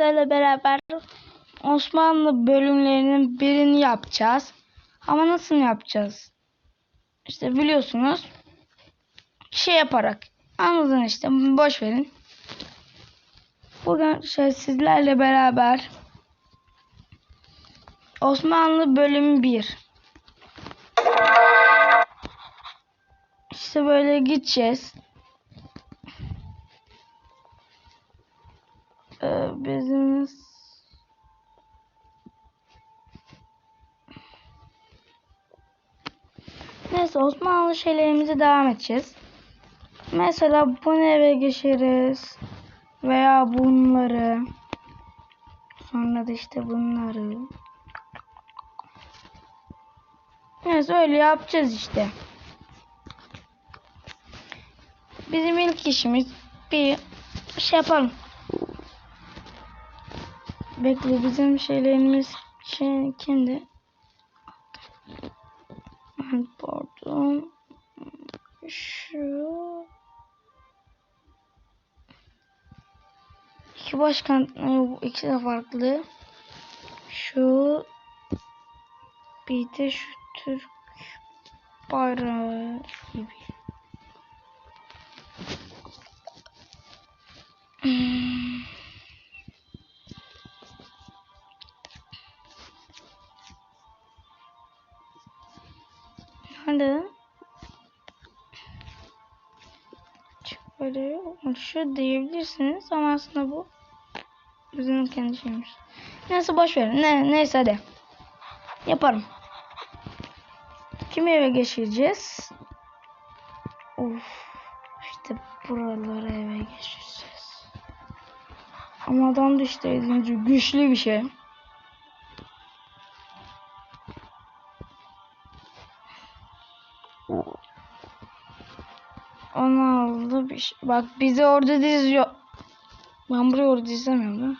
sizlerle beraber Osmanlı bölümlerinin birini yapacağız. Ama nasıl yapacağız? İşte biliyorsunuz şey yaparak anladın işte boş verin. Bugün şey sizlerle beraber Osmanlı bölümü 1 İşte böyle gideceğiz. Bizim Neyse Osmanlı şeylerimize devam edeceğiz. Mesela bunu eve geçeriz. Veya bunları. Sonra da işte bunları. Neyse öyle yapacağız işte. Bizim ilk işimiz bir şey yapalım. Bekle bizim şeylerimiz şey, kimdi? Pardon. Şu iki başkan e, bu ikisi de farklı. Şu bir de şu Türk bayrağı gibi. Hmm. Şu diyebilirsiniz ama aslında bu bizim kendi şeyimiz. Neyse boş verin. Ne, neyse hadi. Yaparım. Kimi eve geçireceğiz? Of. İşte buralara eve geçireceğiz. Ama adam da işte güçlü bir şey. Onu aldı şey. Bak bizi orada diziyor. Ben burayı orada izlemiyorum değil?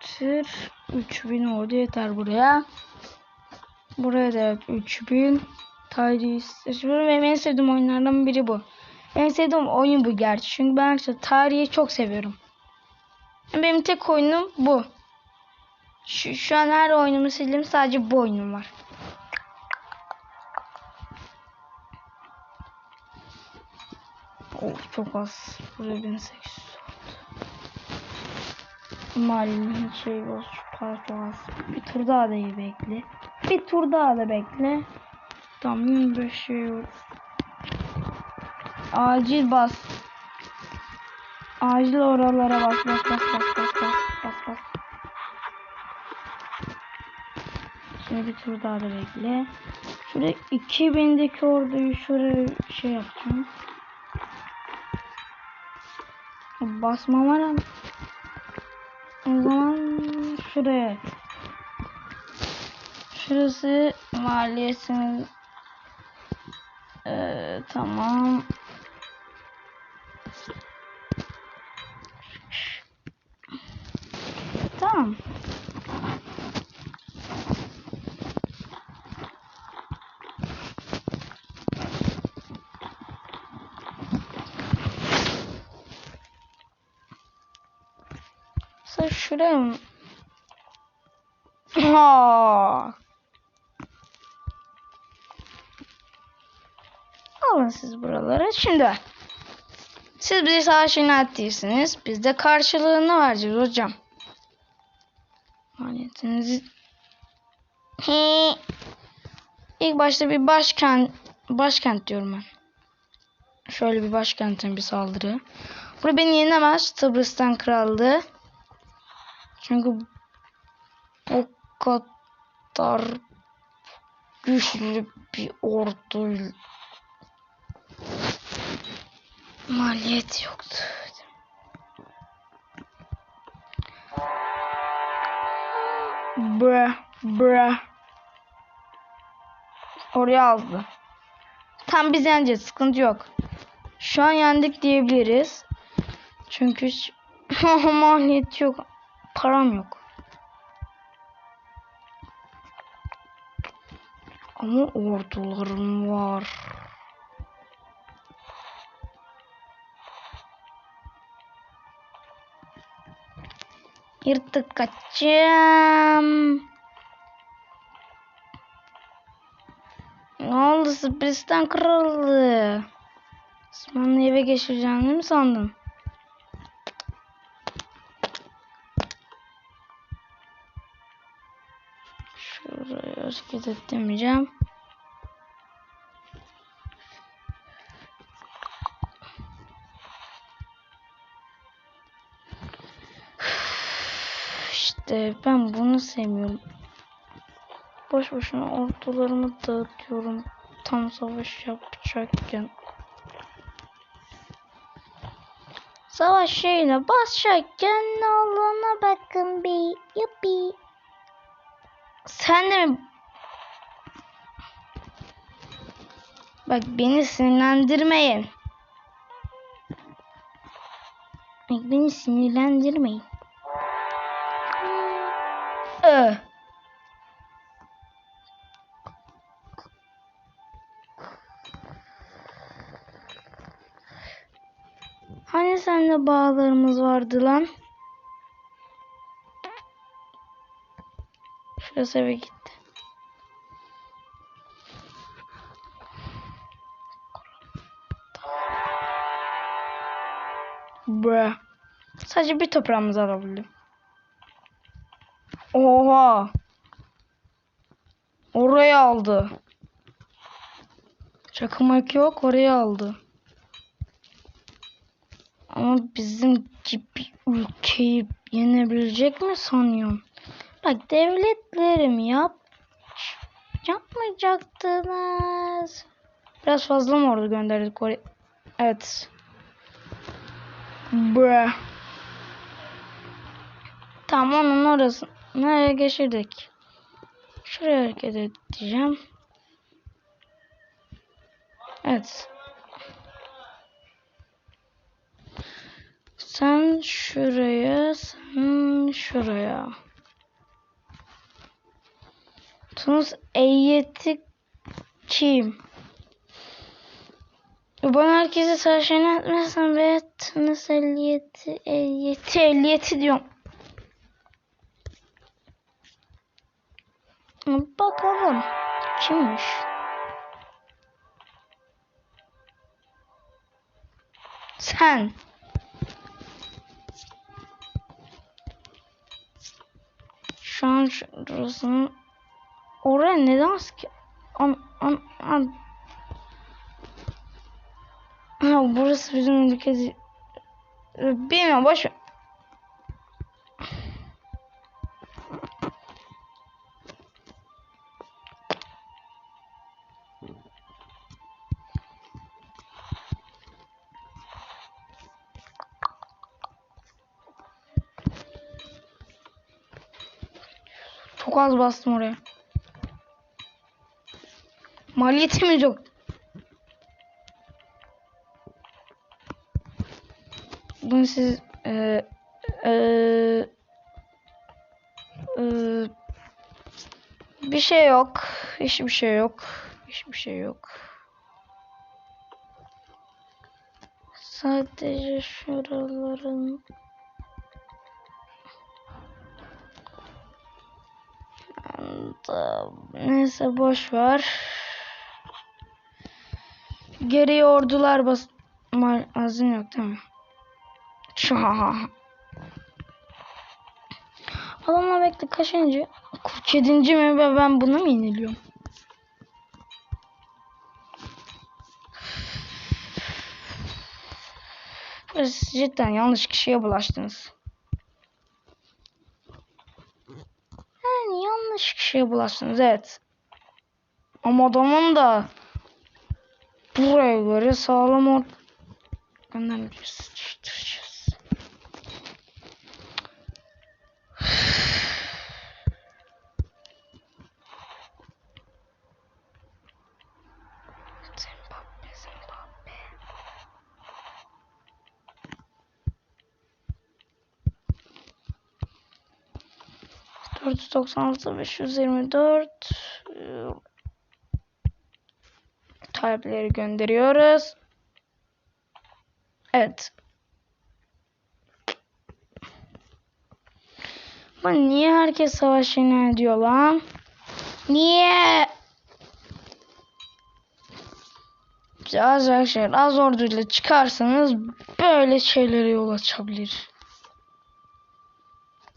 Tır 3000 orada yeter buraya. Buraya da evet 3000. Tarih. Benim en sevdiğim oyunlardan biri bu. En sevdiğim oyun bu gerçi. Çünkü ben işte tarihi çok seviyorum. Benim tek oyunum bu. Şu, şu an her oyunumu sildim. Sadece bu oyunum var. Çok az. Buraya 1800 Malinin şey olsun. Para çok az. Bir tur daha da bekle. Bir tur daha da bekle. Tamam 25 şey yok. Acil bas. Acil oralara bas bas bas bas bas bas bas bas. Şimdi bir tur daha da bekle. Şurada 2000'deki orduyu şuraya şey yapacağım. Basma var ama. O zaman şuraya. Şurası maliyesiniz. Ee. Tamam. Sen şuraya mı? Ha. Alın siz buraları. Şimdi siz bize savaş ilan değilsiniz. Biz de karşılığını vereceğiz hocam. Maliyetinizi. İlk başta bir başkent başkent diyorum ben. Şöyle bir başkentin bir saldırı. Burada beni yenemez. Tıbrıs'tan krallığı. Çünkü o kadar güçlü bir ordu maliyet yoktu. Bre bre oraya aldı. Tam biz yeneceğiz. Sıkıntı yok. Şu an yendik diyebiliriz. Çünkü maliyet yok. Param yok. Ama ordularım var. Yırtık kaçacağım. Ne oldu sürprizden kırıldı. Osmanlı eve geçireceğini mi sandın? Ettirmeyeceğim. İşte ben bunu sevmiyorum. Boş boşuna ordularımı dağıtıyorum. Tam savaş yapacakken. Savaş şeyine basacakken olduğuna bakın bir. Yuppi. Sen de mi? Bak beni sinirlendirmeyin. Bak beni sinirlendirmeyin. Ee. Hani seninle bağlarımız vardı lan? Şurası eve gitti. Bra. Sadece bir toprağımızı alabildim. Oha. Oraya aldı. Çakmak yok oraya aldı. Ama bizim gibi ülkeyi yenebilecek mi sanıyorsun? Bak devletlerim yap yapmayacaktınız. Biraz fazla mı ordu gönderdik oraya? Evet. Bra. Tamam onun orası. Nereye geçirdik? Şuraya hareket edeceğim. Evet. Sen şuraya, sen şuraya. Tunus eyyeti kim? Ben herkese sarşını etmezsem ve Tunus ehliyeti, ehliyeti, ehliyeti diyorum. Bakalım kimmiş? Sen. Şu an şurasının oraya neden asker? An, an, an. Ha, burası bizim ülke değil. Bilmiyorum boş ver. Çok az bastım oraya. Maliyetimiz yok. Bunu siz e, e, e, bir şey yok. Hiçbir şey yok. Hiçbir şey yok. Sadece şuraların Neyse boş ver. Geriye ordular bas... Mazin yok değil mi? Adamla bekle kaçıncı? 47. mi ve ben bunu mu yeniliyorum? Siz cidden yanlış kişiye bulaştınız. Yani yanlış kişiye bulaştınız evet. Ama adamın da buraya göre sağlam or göndermeyeceğiz. 396 524 talepleri gönderiyoruz. Evet. Lan niye herkes savaş ilan ediyor lan? Niye? Az arkadaşlar az orduyla çıkarsanız böyle şeylere yol açabilir.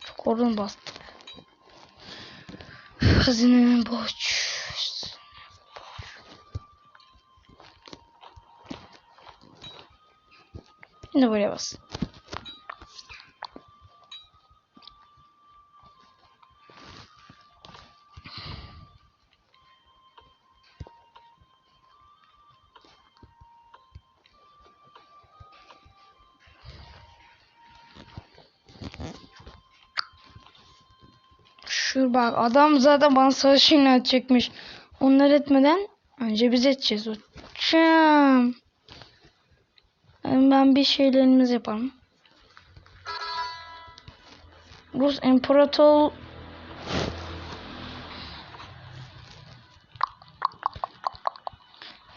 Çok ordunu bastım. Hazinenin borç. Şimdi buraya bas. Şu bak adam zaten bana savaş ilan edecekmiş. Onlar etmeden önce biz edeceğiz. Uçam. Ben bir şeylerimiz yapalım. Rus İmparator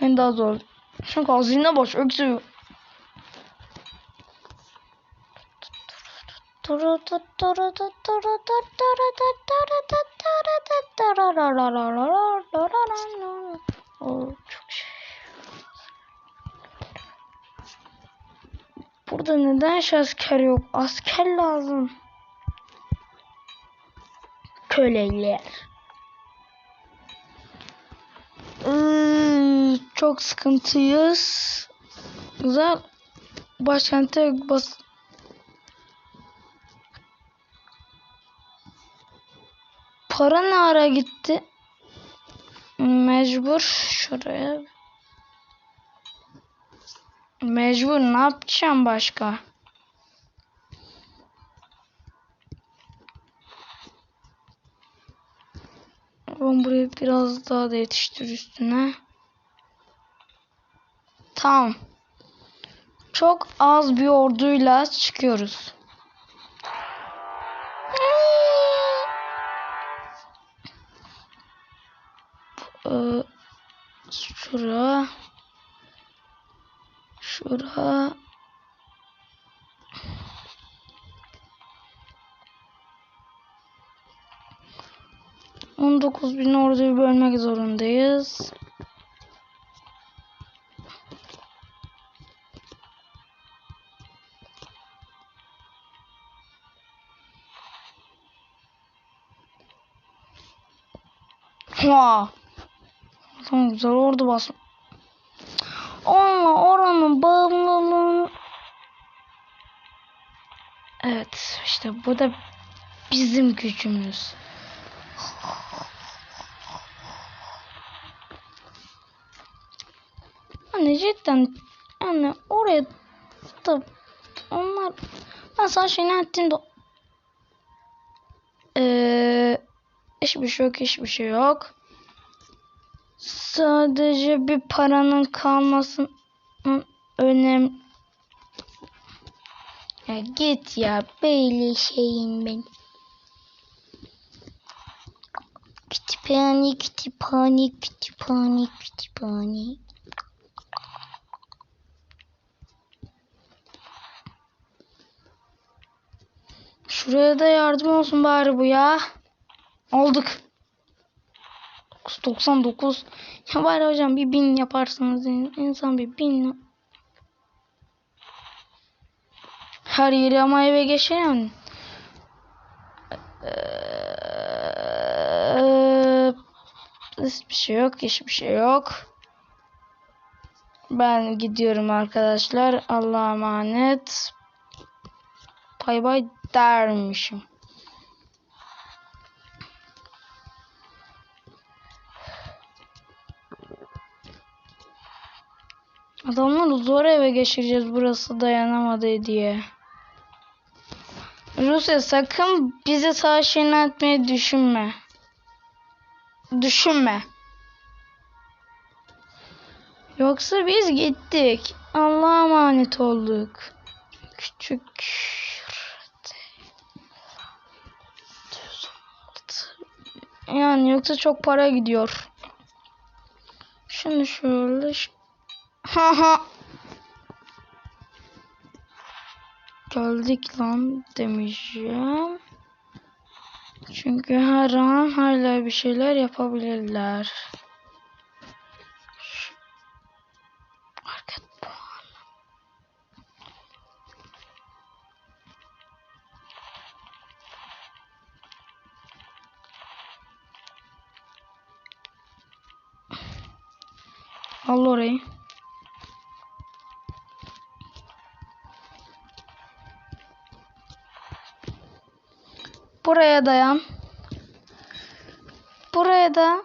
en daha zor. Çünkü hazine boş öksürüyor. O çok şey. Burada neden asker yok? Asker lazım. Köleler. Iıı, çok sıkıntıyız. Güzel. Başkente bas Ne ara gitti? Mecbur şuraya. Mecbur ne yapacağım başka? Ben burayı biraz daha da yetiştir üstüne. Tamam. Çok az bir orduyla çıkıyoruz. Ee, şura. Şura. On dokuz bin orduyu bölmek zorundayız. Ha. Tamam güzel ordu basın. Onunla oranın bağımlılığını Evet işte bu da bizim gücümüz. Hani cidden yani oraya da onlar ben sana şey ne ettim de ee, hiçbir şey yok hiçbir şey yok. Sadece bir paranın kalmasının önem ya git ya böyle şeyim ben. Kütüphane, kütüphane, kütüphane, kütüphane. Şuraya da yardım olsun bari bu ya. Olduk. 99. Ya bari hocam bir bin yaparsınız. İnsan bir bin. Her yeri ama eve geçelim. Ee, hiçbir şey yok. Hiçbir şey yok. Ben gidiyorum arkadaşlar. Allah'a emanet. Bay bay dermişim. Adamları zor eve geçireceğiz burası dayanamadı diye. Rusya sakın bize savaş ilan etmeyi düşünme. Düşünme. Yoksa biz gittik. Allah'a emanet olduk. Küçük Yani yoksa çok para gidiyor. Şimdi şöyle Haha. Geldik lan demeyeceğim. Çünkü her an hala bir şeyler yapabilirler. Buraya dayan. Buraya da.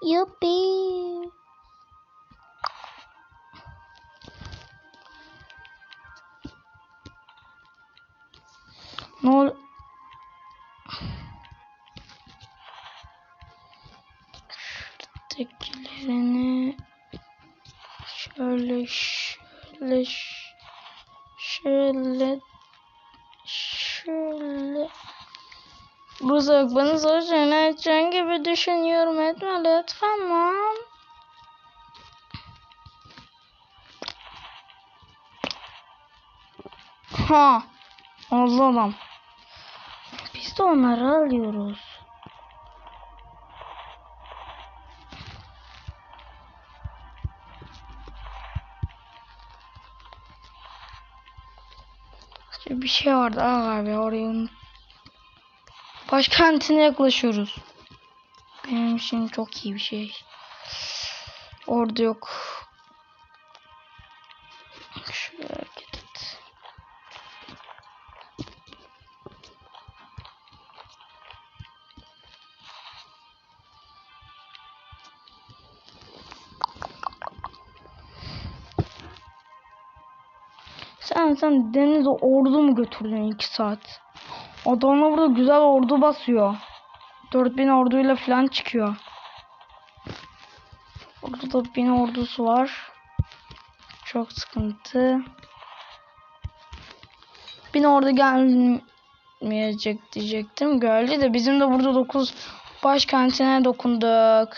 Yuppi. Ne ol? Zor şeyler edeceğin gibi düşünüyorum etme lütfen lan. Ha. Allah'ım. Biz de onları alıyoruz. Bir şey vardı. Abi orayı unut. Başkentine yaklaşıyoruz. Benim için çok iyi bir şey. Orada yok. Şuraya hareket et. Sen sen denize ordu mu götürdün 2 saat? Adamlar burada güzel ordu basıyor. 4000 orduyla falan çıkıyor. Burada da 1000 ordusu var. Çok sıkıntı. 1000 ordu gelmeyecek diyecektim. Geldi de bizim de burada 9 başkentine dokunduk.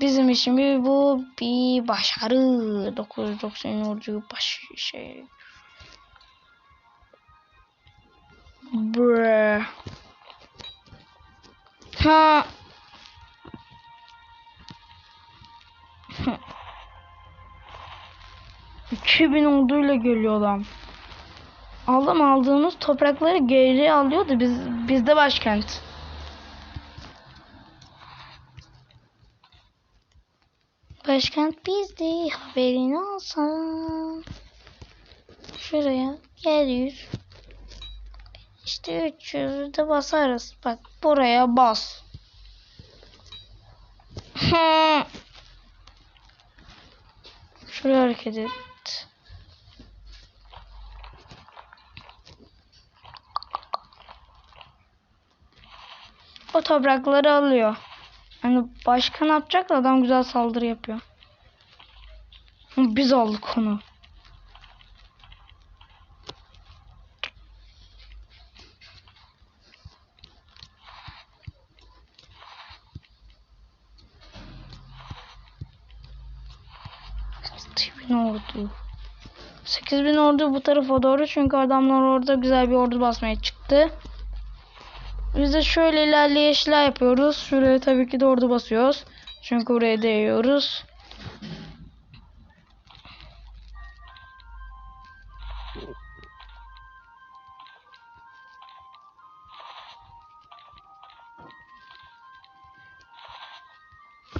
Bizim için bu bir başarı. 990 ordu baş şey. Bruh. Ha. İki bin orduyla geliyor adam. Aldım aldığımız toprakları geri alıyor da biz bizde başkent. Başkent bizde haberin olsun. Şuraya gel. İşte 300'ü de basarız. Bak buraya bas. Şuraya hareket et. O toprakları alıyor. Hani başka ne yapacak da adam güzel saldırı yapıyor. Biz aldık onu. Bin ordu. 8000 ordu bu tarafa doğru çünkü adamlar orada güzel bir ordu basmaya çıktı. Biz de şöyle ilerleyişler yapıyoruz. Şuraya tabii ki de ordu basıyoruz. Çünkü buraya değiyoruz.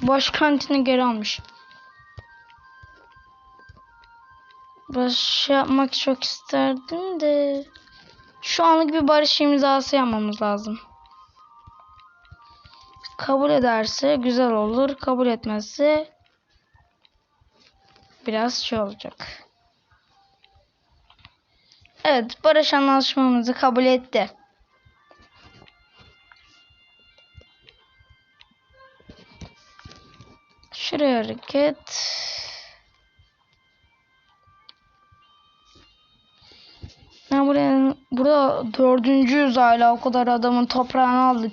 Başkentini geri almış. Barış yapmak çok isterdim de şu anlık bir barış imzası yapmamız lazım. Kabul ederse güzel olur. Kabul etmezse biraz şey olacak. Evet, barış anlaşmamızı kabul etti. Şuraya hareket. Ben buraya burada dördüncüyüz hala o kadar adamın toprağını aldık.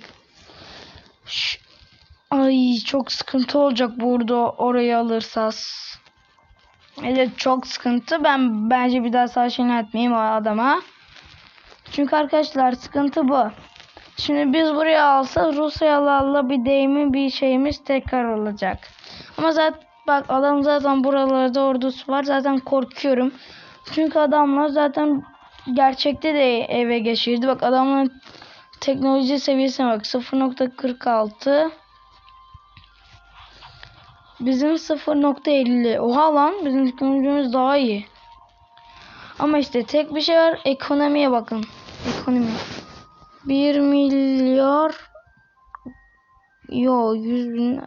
Ş- Ay çok sıkıntı olacak burada orayı alırsak. Evet çok sıkıntı. Ben bence bir daha savaş ilan etmeyeyim o adama. Çünkü arkadaşlar sıkıntı bu. Şimdi biz buraya alsa Rusyalarla bir deyimi bir şeyimiz tekrar olacak. Ama zaten bak adam zaten buralarda ordusu var. Zaten korkuyorum. Çünkü adamlar zaten gerçekte de eve geçirdi. Bak adamların teknoloji seviyesine bak 0.46 Bizim 0.50 Oha lan bizim teknolojimiz daha iyi. Ama işte tek bir şey var ekonomiye bakın. Ekonomi. 1 milyar Yo 100 bin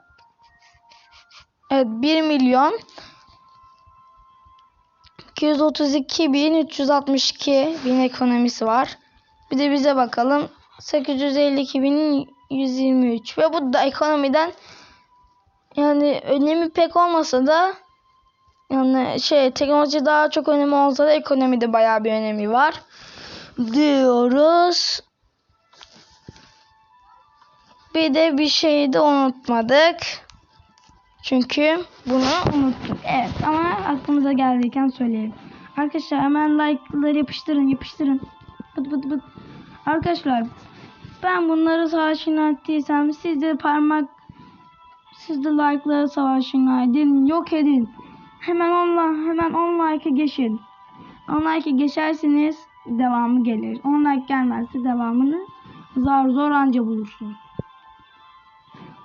Evet 1 milyon 232 bin 362 bin ekonomisi var. Bir de bize bakalım. 852 bin 123 ve bu da ekonomiden yani önemi pek olmasa da yani şey teknoloji daha çok önemi olsa da ekonomide bayağı bir önemi var diyoruz. Bir de bir şeyi de unutmadık. Çünkü bunu unuttuk. Evet ama aklımıza geldiyken söyleyelim. Arkadaşlar hemen like'ları yapıştırın yapıştırın. Bıt bıt bıt. Arkadaşlar ben bunları savaşın ettiysem siz de parmak siz de like'ları savaşın edin. Yok edin. Hemen onla hemen 10 like'ı geçin. 10 like'ı geçerseniz devamı gelir. 10 like gelmezse devamını zar zor anca bulursunuz.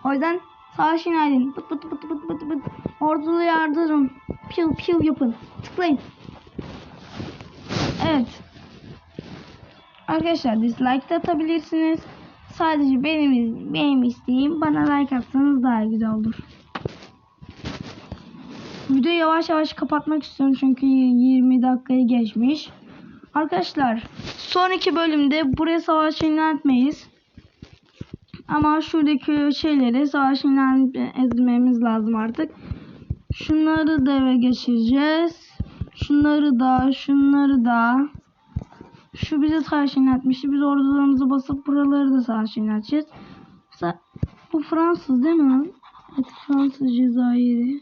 O yüzden savaşın edin. Bıt bıt bıt bıt bıt bıt. Ordulu yardırın. Piu piu yapın. Tıklayın. Evet. Arkadaşlar dislike de atabilirsiniz. Sadece benim benim isteğim bana like atsanız daha güzel olur. Videoyu yavaş yavaş kapatmak istiyorum çünkü 20 dakikayı geçmiş. Arkadaşlar sonraki bölümde buraya savaş ilan etmeyiz. Ama şuradaki şeyleri savaş ilan etmemiz lazım artık. Şunları da eve geçireceğiz. Şunları da, şunları da. Şu bize savaş etmişti. Biz ordularımızı basıp buraları da savaş ilan edeceğiz. Sa- Bu Fransız değil mi? Evet Fransız Cezayir'i.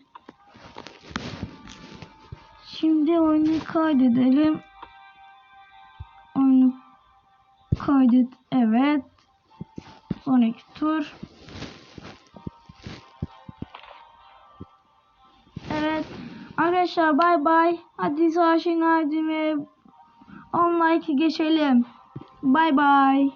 Şimdi oyunu kaydedelim. Oyunu kaydet. Evet. Sonraki tur. Evet. Arkadaşlar bay bay. Hadi savaşın hadi ve 10 like geçelim. Bay bay.